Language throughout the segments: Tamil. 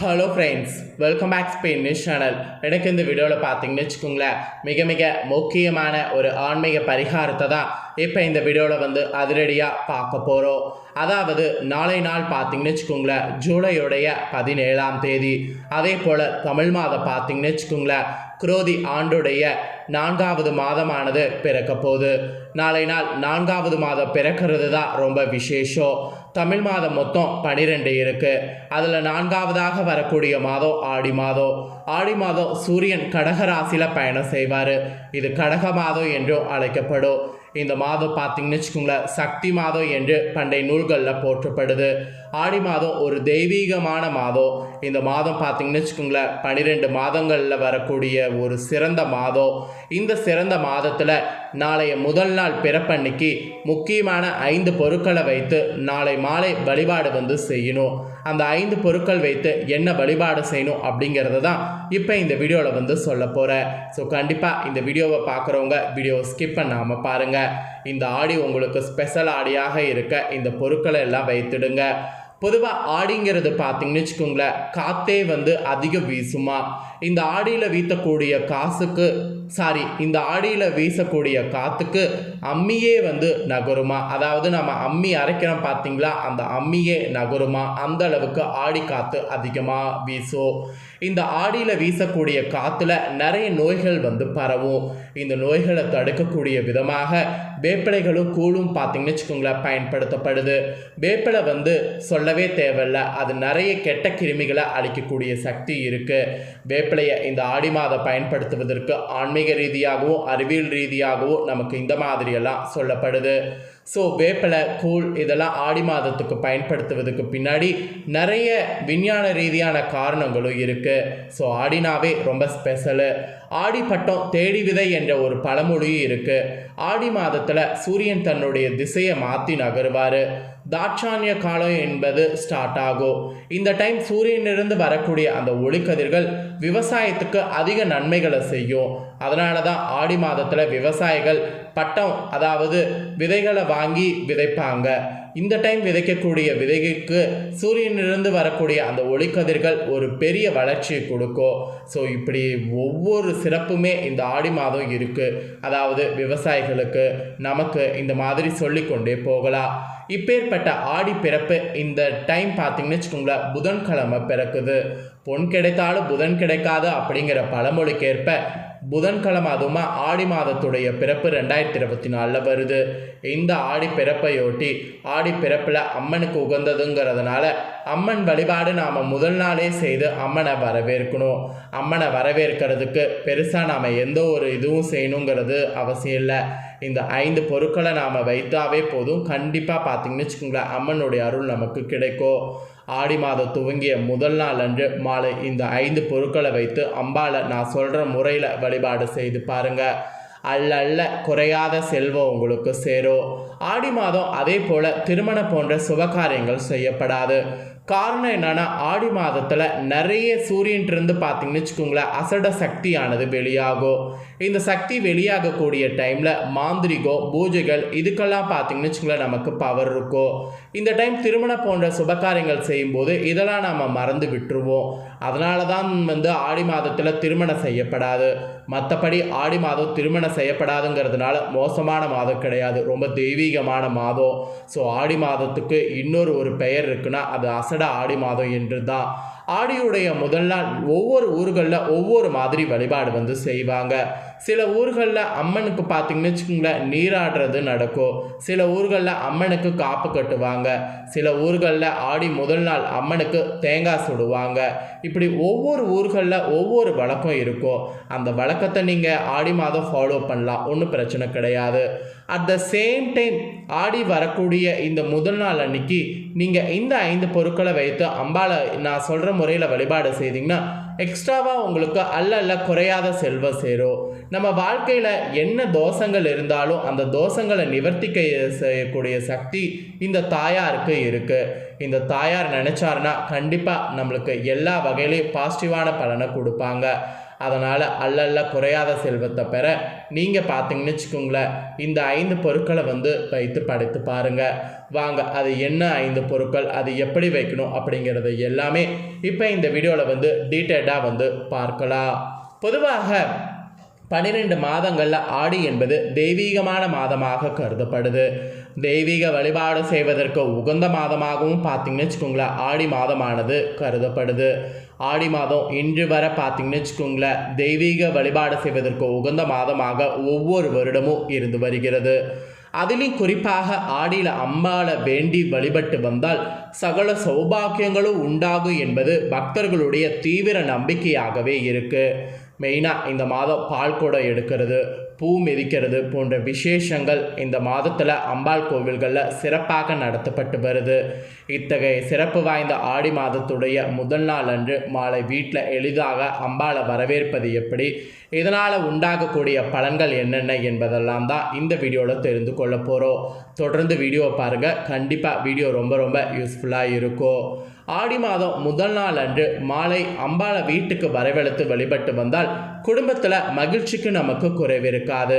Hello friends welcome back Spain news channel எனக்கு இந்த வீடியோவில் பார்த்தீங்கன்னு வச்சுக்கோங்களேன் மிக மிக முக்கியமான ஒரு ஆன்மீக பரிகாரத்தை தான் இப்போ இந்த வீடியோவில் வந்து அதிரடியாக பார்க்க போகிறோம் அதாவது நாளை நாள் பார்த்தீங்கன்னு வச்சுக்கோங்களேன் ஜூலையுடைய பதினேழாம் தேதி. அதே போல் தமிழ் மாதம் பார்த்தீங்கன்னு வச்சுக்கோங்களேன் குரோதி ஆண்டுடைய நான்காவது மாதமானது பிறக்க போகுது நாளை நாள் நான்காவது மாதம் பிறக்கிறது தான் ரொம்ப விசேஷம். தமிழ் மாதம் மொத்தம் பனிரெண்டு இருக்குது அதில் நான்காவதாக வரக்கூடிய மாதம் ஆடி மாதம். ஆடி மாதம் சூரியன் கடகராசியில் பயணம் செய்வார். இது கடக மாதம் என்றும் அழைக்கப்படும். இந்த மாதம் பார்த்தீங்கன்னு வச்சுக்கோங்களேன் சக்தி மாதம் என்று பண்டைய நூல்களில் போற்றப்படுது. ஆடி மாதம் ஒரு தெய்வீகமான மாதம். இந்த மாதம் பார்த்தீங்கன்னு வச்சுக்கோங்களேன் பன்னிரெண்டு மாதங்களில் வரக்கூடிய ஒரு சிறந்த மாதம். இந்த சிறந்த மாதத்தில் நாளைய முதல் நாள் பிறப்பன்னைக்கு முக்கியமான ஐந்து பொருட்களை வைத்து நாளை மாலை வழிபாடு வந்து செய்யணும். அந்த ஐந்து பொருட்கள் வைத்து என்ன வழிபாடு செய்யணும் அப்படிங்கிறத தான் இப்போ இந்த வீடியோவில் வந்து சொல்ல போகிறேன் ஸோ கண்டிப்பாக இந்த வீடியோவை பார்க்குறவங்க வீடியோவை ஸ்கிப் பண்ணாமல் பாருங்கள் இந்த ஆடி உங்களுக்கு ஸ்பெஷல் ஆடியாக இருக்க இந்த பொருட்களை எல்லாம் வைத்துடுங்க. பொதுவாக ஆடிங்கிறது பார்த்தீங்கன்னு வச்சுக்கோங்களேன் காத்தே வந்து அதிகம் வீசுமா? இந்த ஆடியில் வீத்தக்கூடிய காசுக்கு சாரி இந்த ஆடியில் வீசக்கூடிய காற்றுக்கு அம்மியே வந்து நகருமா? அதாவது நம்ம அம்மி அரைக்கிறோம் பார்த்தீங்களா? அந்த அம்மியே நகருமா? அந்த அளவுக்கு ஆடி காற்று அதிகமாக வீசும் இந்த ஆடியில் வீசக்கூடிய காற்றுல நிறைய நோய்கள் வந்து பரவும். இந்த நோய்களை தடுக்கக்கூடிய விதமாக வேப்பிலைகளும் கூழும் பார்த்தீங்கன்னு வச்சுக்கோங்களேன் பயன்படுத்தப்படுது. வேப்பிலை வந்து சொல்லவே தேவையில்ல. அது நிறைய கெட்ட கிருமிகளை அழிக்கக்கூடிய சக்தி இருக்குது வேப்பிலையை இந்த ஆடி மாதம் பயன்படுத்துவதற்கு ஆன்மீக ரீதியாகவும் அறிவியல் ரீதியாகவும் நமக்கு இந்த மாதிரியெல்லாம் சொல்லப்படுது. ஸோ வேப்பிலை கூழ் இதெல்லாம் ஆடி மாதத்துக்கு பயன்படுத்துவதுக்கு பின்னாடி நிறைய விஞ்ஞான ரீதியான காரணங்களும் இருக்குது ஸோ ஆடினாவே ரொம்ப ஸ்பெஷலு. ஆடி பட்டம் தேடி விதை என்ற ஒரு பழமொழியும் இருக்குது ஆடி மாதத்தில் சூரியன் தன்னுடைய திசையை மாற்றி நகருவார். தாட்சானிய காலம் என்பது ஸ்டார்ட் ஆகும். இந்த டைம் சூரியனிலிருந்து வரக்கூடிய அந்த ஒளிக்கதிர்கள் விவசாயத்துக்கு அதிக நன்மைகளை செய்யும். அதனால தான் ஆடி மாதத்தில் விவசாயிகள் பட்டம் அதாவது விதைகளை வாங்கி விதைப்பாங்க. இந்த டைம் விதைக்கக்கூடிய விதைக்கு சூரியனிலிருந்து வரக்கூடிய அந்த ஒளிக்கதிர்கள் ஒரு பெரிய வளர்ச்சியை கொடுக்கும். ஸோ இப்படி ஒவ்வொரு சிறப்புமே இந்த ஆடி மாதம் இருக்குது அதாவது விவசாயிகளுக்கு நமக்கு இந்த மாதிரி சொல்லிக்கொண்டே போகலாம். இப்பேற்பட்ட ஆடி பிறப்பு இந்த டைம் பார்த்தீங்கன்னு வச்சுக்கோங்களேன் புதன்கிழமை பிறக்குது. பொன் கிடைத்தாலும் புதன் கிடைக்காது அப்படிங்கிற பழமொழிக்கேற்ப புதன்கிழமை அதுவுமா ஆடி மாதத்துடைய பிறப்பு ரெண்டாயிரத்தி இருபத்தி நாலில் வருது. இந்த ஆடி பிறப்பையொட்டி ஆடி பிறப்பில் அம்மனுக்கு உகந்ததுங்கிறதுனால அம்மன் வழிபாடு நாம் முதல் நாளே செய்து அம்மனை வரவேற்கணும். அம்மனை வரவேற்கிறதுக்கு பெருசாக நாம் எந்த ஒரு இதுவும் செய்யணுங்கிறது அவசியம் இல்லை. இந்த ஐந்து பொருட்களை நாம் வைத்தாவே போதும். கண்டிப்பாக பார்த்திங்கன்னு வச்சுக்கோங்களேன் அம்மனுடைய அருள் நமக்கு கிடைக்கும். ஆடி மாதம் துவங்கிய முதல் நாள் அன்று மாலை இந்த ஐந்து பொருட்களை வைத்து அம்பாளை நான் சொல்கிற முறையில் வழிபாடு செய்து பாருங்கள் அல்ல அல்ல குறையாத செல்வம் உங்களுக்கு சேரும். ஆடி மாதம் அதே போல் திருமணம் போன்ற சுபகாரியங்கள் செய்யப்படாது. காரணம் என்னென்னா ஆடி மாதத்தில் நிறைய சூரியன்ட்டிருந்து பார்த்தீங்கன்னு வச்சுக்கோங்களேன் அசட சக்தியானது வெளியாகும். இந்த சக்தி வெளியாகக்கூடிய டைமில் மாந்திரிகம் பூஜைகள் இதுக்கெல்லாம் பார்த்தீங்கன்னு வச்சுக்கோங்களேன் நமக்கு பவர் இருக்கும். இந்த டைம் திருமணம் போன்ற சுபகாரியங்கள் செய்யும்போது இதெல்லாம் நாம் மறந்து விட்டுருவோம். அதனால தான் வந்து ஆடி மாதத்தில் திருமணம் செய்யப்படாது. மற்றபடி ஆடி மாதம் திருமணம் செய்யப்படாதுங்கிறதுனால மோசமான மாதம் கிடையாது. ரொம்ப தெய்வீகமான மாதம். ஸோ ஆடி மாதத்துக்கு இன்னொரு ஒரு பெயர் இருக்குன்னா அது அசட ஆடி மாதம் என்று தான் ஆடியுடைய முதல் நாள் ஒவ்வொரு ஊர்களில் ஒவ்வொரு மாதிரி வழிபாடு வந்து செய்வாங்க. சில ஊர்களில் அம்மனுக்கு பார்த்தீங்கன்னு வச்சுக்கோங்களேன் நீராடுறது நடக்கும். சில ஊர்களில் அம்மனுக்கு காப்பு கட்டுவாங்க. சில ஊர்களில் ஆடி முதல் நாள் அம்மனுக்கு தேங்காய் சுடுவாங்க. இப்படி ஒவ்வொரு ஊர்களில் ஒவ்வொரு வழக்கம் இருக்கும். அந்த வழக்கத்தை நீங்கள் ஆடி மாதம் ஃபாலோ பண்ணலாம். ஒன்றும் பிரச்சனை கிடையாது. அட் த சேம் டைம் ஆடி வரக்கூடிய இந்த முதல் நாள் அன்னைக்கு நீங்கள் இந்த ஐந்து பொருட்களை வைத்து அம்பாளை நான் சொல்கிற முறையில் வழிபாடு செய்தீங்கன்னா எக்ஸ்ட்ராவாக உங்களுக்கு அல்ல அல்ல குறையாத செல்வம் சேரும். நம்ம வாழ்க்கையில் என்ன தோஷங்கள் இருந்தாலும் அந்த தோஷங்களை நிவர்த்திக்க செய்யக்கூடிய சக்தி இந்த தாயாருக்கு இருக்குது இந்த தாயார் நினச்சாருன்னா கண்டிப்பாக நம்மளுக்கு எல்லா வகையிலையும் பாசிட்டிவான பலனை கொடுப்பாங்க. அதனால் அல்லல்ல குறையாத செல்வத்தை பெற நீங்கள் பார்த்தீங்கன்னு வச்சுக்கோங்களேன் இந்த ஐந்து பொருட்களை வந்து வைத்து படைத்து பாருங்கள் வாங்க அது என்ன ஐந்து பொருட்கள் அது எப்படி வைக்கணும் அப்படிங்கிறது எல்லாமே இப்போ இந்த வீடியோவில் வந்து டீட்டெயில்டாக வந்து பார்க்கலாம். பொதுவாக பன்னிரெண்டு மாதங்களில் ஆடி என்பது தெய்வீகமான மாதமாக கருதப்படுது. தெய்வீக வழிபாடு செய்வதற்கு உகந்த மாதமாகவும் பார்த்தீங்கன்னு வச்சுக்கோங்களேன் ஆடி மாதமானது கருதப்படுது. ஆடி மாதம் இன்று வர பார்த்தீங்கன்னு வச்சுக்கோங்களேன் தெய்வீக வழிபாடு செய்வதற்கு உகந்த மாதமாக ஒவ்வொரு வருடமும் இருந்து வருகிறது. அதிலும் குறிப்பாக ஆடியில் அம்பாளை வேண்டி வழிபட்டு வந்தால் சகல சௌபாக்கியங்களும் உண்டாகும் என்பது பக்தர்களுடைய தீவிர நம்பிக்கையாகவே இருக்குது மெயினாக இந்த மாதம் பால் குடம் எடுக்கிறது. பூ மிதிக்கிறது போன்ற விசேஷங்கள் இந்த மாதத்தில் அம்பாள் கோவில்களில் சிறப்பாக நடத்தப்பட்டு வருது. இத்தகைய சிறப்பு வாய்ந்த ஆடி மாதத்துடைய முதல் நாள் அன்று மாலை வீட்டில் எளிதாக அம்பாளை வரவேற்பது எப்படி? இதனால் உண்டாகக்கூடிய பலன்கள் என்னென்ன என்பதெல்லாம் தான் இந்த வீடியோவில் தெரிந்து கொள்ள போகிறோம் தொடர்ந்து வீடியோவை பாருங்கள் கண்டிப்பாக வீடியோ ரொம்ப ரொம்ப யூஸ்ஃபுல்லாக இருக்கும். ஆடி மாதம் முதல் நாள் அன்று மாலை அம்பாளை வீட்டுக்கு வரவழைத்து வழிபட்டு வந்தால் குடும்பத்தில் மகிழ்ச்சிக்கு நமக்கு குறைவிருக்காது.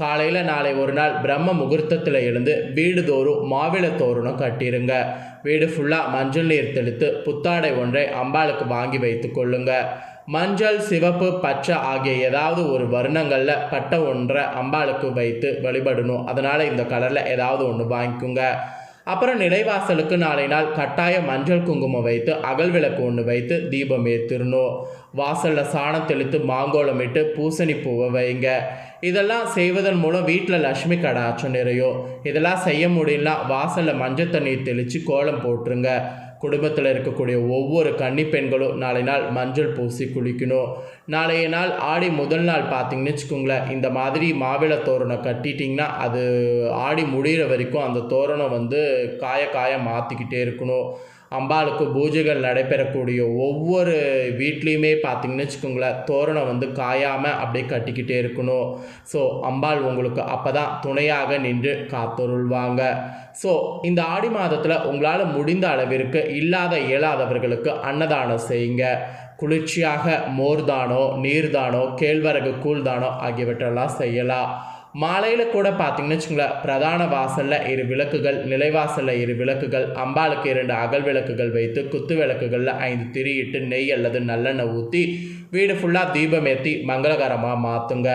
காலையில் நாளை ஒரு நாள் பிரம்ம முகூர்த்தத்தில் எழுந்து வீடு தோறும் மாவிள தோரணம் கட்டிருங்க. வீடு ஃபுல்லாக மஞ்சள் நீர் தெளித்து புத்தாடை ஒன்றை அம்பாளுக்கு வாங்கி வைத்து கொள்ளுங்க. மஞ்சள் சிவப்பு பச்சை ஆகிய ஏதாவது ஒரு வர்ணங்களில் பட்ட ஒன்றை அம்பாளுக்கு வைத்து வழிபடணும். அதனால் இந்த கலரில் ஏதாவது ஒன்று வாங்கிக்கோங்க. அப்புறம் நிலைவாசலுக்கு நாளை நாள் கட்டாய மஞ்சள் குங்குமம் வைத்து அகல் விளக்கு ஒன்று வைத்து தீபம் ஏற்றிடணும் வாசலில் சாணம் தெளித்து மாங்கோலம் இட்டு பூசணி பூவை வைங்க. இதெல்லாம் செய்வதன் மூலம் வீட்டில் லக்ஷ்மி கடாச்சம் நிறையும். இதெல்லாம் செய்ய முடியலன்னா வாசலில் மஞ்சள் தண்ணீர் தெளித்து கோலம் போட்டுருங்க. குடும்பத்தில் இருக்கக்கூடிய ஒவ்வொரு கன்னி பெண்களும் நாளை நாள் மஞ்சள் பூசி குளிக்கணும். நாளைய நாள் ஆடி முதல் நாள் பார்த்தீங்கன்னு வச்சுக்கோங்களேன் இந்த மாதிரி மாவிள தோரணம் கட்டிட்டிங்கன்னா அது ஆடி முடிகிற வரைக்கும் அந்த தோரணம் வந்து காய காய மாற்றிக்கிட்டே இருக்கணும். அம்பாளுக்கு பூஜைகள் நடைபெறக்கூடிய ஒவ்வொரு வீட்லேயுமே பார்த்தீங்கன்னு வச்சுக்கோங்களேன் தோரணம் வந்து காயாமல் அப்படியே கட்டிக்கிட்டே இருக்கணும். ஸோ அம்பாள் உங்களுக்கு அப்போ தான் துணையாக நின்று காத்தொருள்வாங்க. ஸோ இந்த ஆடி மாதத்தில் உங்களால் முடிந்த அளவிற்கு இல்லாத இயலாதவர்களுக்கு அன்னதானம் செய்யுங்க. குளிர்ச்சியாக மோர்தானோ நீர்தானோ கேழ்வரகு கூழ்தானோ ஆகியவற்றெல்லாம் செய்யலாம். மாலையில் கூட பார்த்தீங்கன்னு வச்சுங்களேன் பிரதான வாசலில் இரு விளக்குகள் நிலைவாசலில் இரு விளக்குகள் அம்பாளுக்கு இரண்டு அகல் விளக்குகள் வைத்து குத்து விளக்குகளில் ஐந்து திரியிட்டு நெய் அல்லது நல்லெண்ணெய் ஊற்றி வீடு ஃபுல்லாக தீபம் ஏற்றி மங்களகரமாக மாற்றுங்க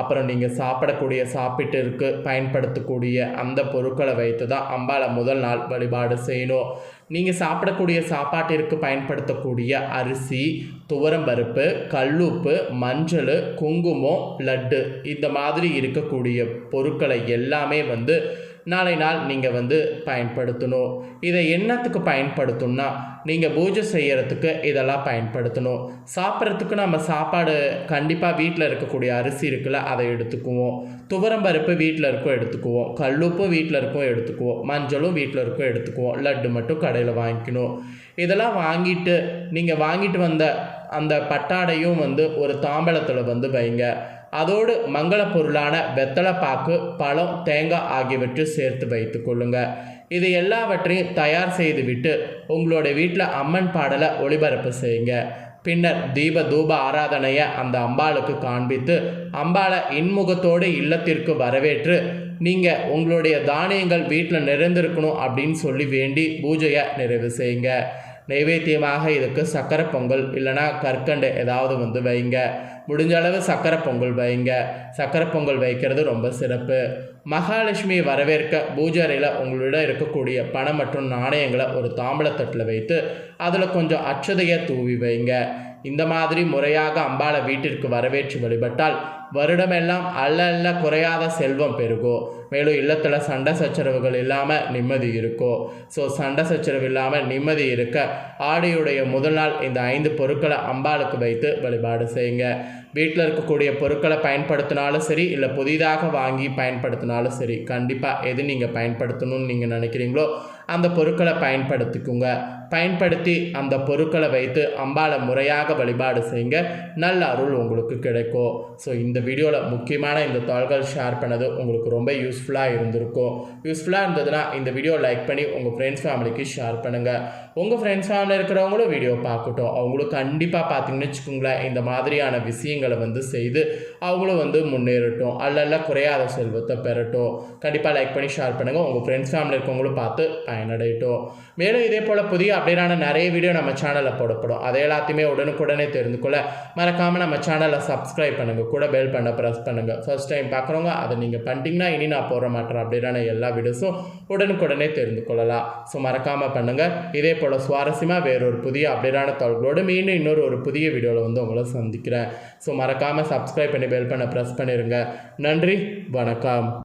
அப்புறம் நீங்கள் சாப்பிடக்கூடிய சாப்பிட்டிற்கு பயன்படுத்தக்கூடிய அந்த பொருட்களை வைத்து தான் அம்பாளை முதல் நாள் வழிபாடு செய்யணும். நீங்கள் சாப்பிடக்கூடிய சாப்பாட்டிற்கு பயன்படுத்தக்கூடிய அரிசி துவரம்பருப்பு கல்லுப்பு மஞ்சள் குங்குமம் லட்டு இந்த மாதிரி இருக்கக்கூடிய பொருட்களை எல்லாமே வந்து நாளை நாள் நீங்கள் வந்து பயன்படுத்தணும். இதை என்னத்துக்கு பயன்படுத்தணும்னா நீங்கள் பூஜை செய்கிறதுக்கு இதெல்லாம் பயன்படுத்தணும். சாப்பிட்றதுக்கு நம்ம சாப்பாடு கண்டிப்பாக வீட்டில் இருக்கக்கூடிய அரிசி இருக்குல்ல அதை எடுத்துக்குவோம். துவரம்பருப்பு வீட்டில் இருக்கும் எடுத்துக்குவோம். கல்லுப்பு வீட்டில் இருக்கும் எடுத்துக்குவோம். மஞ்சளும் வீட்டில் இருக்கும் எடுத்துக்குவோம். லட்டு மட்டும் கடையில் வாங்கிக்கணும். இதெல்லாம் வாங்கிட்டு நீங்கள் வாங்கிட்டு வந்த அந்த பட்டாடையும் வந்து ஒரு தாம்பலத்தில் வந்து வைங்க. அதோடு மங்கள பொருளான வெத்தலைப்பாக்கு பழம் தேங்காய் ஆகியவற்றை சேர்த்து வைத்து கொள்ளுங்க. இது எல்லாவற்றையும் தயார் செய்துவிட்டு உங்களுடைய வீட்டில் அம்மன் பாடலை ஒளிபரப்பு செய்யுங்க. பின்னர் தீப தூப ஆராதனையை அந்த அம்பாளுக்கு காண்பித்து அம்பாளை இன்முகத்தோடு இல்லத்திற்கு வரவேற்று நீங்கள் உங்களுடைய தானியங்கள் வீட்டில் நிறைந்திருக்கணும் அப்படின்னு சொல்லி வேண்டி பூஜையை நிறைவு செய்யுங்க. நைவேத்தியமாக இதுக்கு சக்கரை பொங்கல் இல்லைனா கற்கண்டு ஏதாவது வந்து வைங்க. முடிஞ்ச அளவு சக்கரை பொங்கல் வைங்க. சக்கரை பொங்கல் வைக்கிறது ரொம்ப சிறப்பு. மகாலட்சுமியை வரவேற்க பூஜாரியில் உங்களிடம் இருக்கக்கூடிய பணம் மற்றும் நாணயங்களை ஒரு தாம்பளத்தட்டில் வைத்து அதில் கொஞ்சம் அச்சதையை தூவி வைங்க. இந்த மாதிரி முறையாக அம்பாளை வீட்டிற்கு வரவேற்று வழிபட்டால் வருடமெல்லாம் அல்ல அல்ல குறையாத செல்வம் பெருகும் மேலும் இல்லத்தில் சண்டை சச்சரவுகள் இல்லாமல் நிம்மதி இருக்கும் ஸோ சண்டை சச்சரவு இல்லாமல் நிம்மதி இருக்க ஆடியுடைய முதல் நாள் இந்த ஐந்து பொருட்களை அம்பாளுக்கு வைத்து வழிபாடு செய்யுங்க. வீட்டில் இருக்கக்கூடிய பொருட்களை பயன்படுத்தினாலும் சரி இல்லை புதிதாக வாங்கி பயன்படுத்தினாலும் சரி கண்டிப்பாக எது நீங்கள் பயன்படுத்தணும்னு நீங்கள் நினைக்கிறீங்களோ அந்த பொருட்களை பயன்படுத்திக்குங்க. பயன்படுத்தி அந்த பொருட்களை வைத்து அம்பாவை முறையாக வழிபாடு செய்யுங்க. நல்ல அருள் உங்களுக்கு கிடைக்கும். ஸோ இந்த வீடியோவில் முக்கியமான இந்த தாள்கள் ஷேர் பண்ணது உங்களுக்கு ரொம்ப யூஸ்ஃபுல்லாக இருந்திருக்கும். யூஸ்ஃபுல்லாக இருந்ததுன்னா இந்த வீடியோ லைக் பண்ணி உங்கள் ஃப்ரெண்ட்ஸ் ஃபேமிலிக்கு ஷேர் பண்ணுங்கள் உங்கள் ஃப்ரெண்ட்ஸ் ஃபேமிலியில் இருக்கிறவங்களும் வீடியோ பார்க்கட்டும். அவங்களும் கண்டிப்பாக பார்த்தீங்கன்னு வச்சுக்கோங்களேன் இந்த மாதிரியான விஷயங்களை வந்து செய்து அவங்களும் வந்து முன்னேறட்டும். அல்லல்ல குறையாத செல்வத்தை பெறட்டும். கண்டிப்பாக லைக் பண்ணி ஷேர் பண்ணுங்கள் உங்கள் ஃப்ரெண்ட்ஸ் ஃபேமிலி இருக்கவங்களும் பார்த்து பயனடையட்டும். மேலும் இதே போல் புதிய அப்டேட்டான நிறைய வீடியோ நம்ம சேனலில் போடப்படும். அதை எல்லாத்தையுமே உடனுக்குடனே தெரிந்து கொள்ள மறக்காமல் நம்ம சேனலை சப்ஸ்கிரைப் பண்ணுங்கள் கூட பெல் பண்ண ப்ரெஸ் பண்ணுங்கள் ஃபர்ஸ்ட் டைம் பார்க்குறவங்க அதை நீங்கள் பண்ணிட்டீங்கன்னா இனி நான் போகிற மாட்டேன் அப்டேட்டான எல்லா வீடியோஸும் உடனுக்குடனே தெரிந்து கொள்ளலாம். ஸோ மறக்காமல் பண்ணுங்கள் இதே போல் சுவாரஸ்யமாக வேறொரு புதிய அப்டேட்டான தகவல்களோடு மீண்டும் இன்னொரு ஒரு புதிய வீடியோவில் வந்து உங்களை சந்திக்கிறேன். ஸோ மறக்காமல் சப்ஸ்கிரைப் பண்ணி பெல் பண்ண ப்ரெஸ் பண்ணிடுங்க நன்றி வணக்கம்.